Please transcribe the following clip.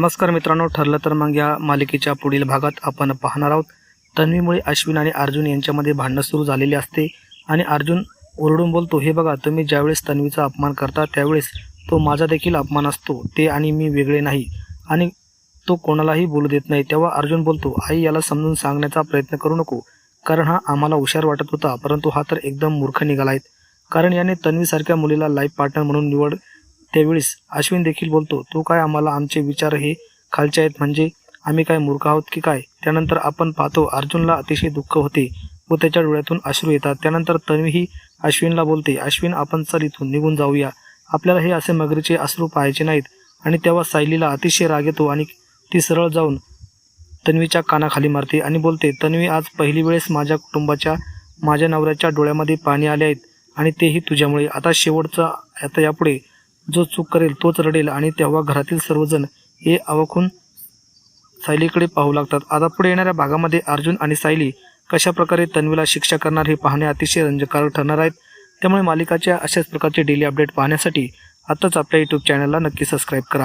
नमस्कार मित्रांनो ठरलं तर मग या मालिकेच्या पुढील भागात आपण पाहणार आहोत. तन्वीमुळे अश्विन आणि अर्जुन यांच्यामध्ये भांडणं सुरू झालेले असते आणि अर्जुन ओरडून बोलतो हे बघा तुम्ही ज्यावेळेस तन्वीचा अपमान करता त्यावेळेस तो माझा देखील अपमान असतो. ते आणि मी वेगळे नाही आणि तो कोणालाही बोलू देत नाही. तेव्हा अर्जुन बोलतो आई याला समजून सांगण्याचा प्रयत्न करू नको. कारण हा आम्हाला हुशार वाटत होता परंतु हा तर एकदम मूर्ख निघाला आहे. कारण याने तन्वीसारख्या मुलीला लाईफ पार्टनर म्हणून निवड त्यावेळेस अश्विन देखील बोलतो तू काय आम्हाला आमचे विचार हे खालचे आहेत म्हणजे आम्ही काय मूर्ख आहोत की काय त्यानंतर आपण पाहतो अर्जुनला अतिशय दुःख होते व त्याच्या डोळ्यातून अश्रू येतात. त्यानंतर तन्वीही अश्विनला बोलते अश्विन आपण चल इथून निघून जाऊया. आपल्याला हे असे मगरीचे अश्रू पाहायचे नाहीत आणि तेव्हा सायलीला अतिशय राग येतो आणि ती सरळ जाऊन तन्वीच्या कानाखाली मारते आणि बोलते तन्वी आज पहिली वेळेस माझ्या कुटुंबाच्या माझ्या नवऱ्याच्या डोळ्यामध्ये पाणी आले आहेत आणि तेही तुझ्यामुळे. आता शेवटचा आता यापुढे जो चूक करेल तोच रडेल आणि तेव्हा घरातील सर्वजण हे अवखून सायलीकडे पाहू लागतात. आता पुढे येणाऱ्या भागामध्ये अर्जुन आणि सायली कशा प्रकारे तन्वीला शिक्षा करणार हे पाहणे अतिशय रंजकारक ठरणार आहेत. त्यामुळे मालिकाच्या अशाच प्रकारचे डेली अपडेट पाहण्यासाठी आत्ताच आपल्या यूट्यूब चॅनलला नक्की सबस्क्राईब करा.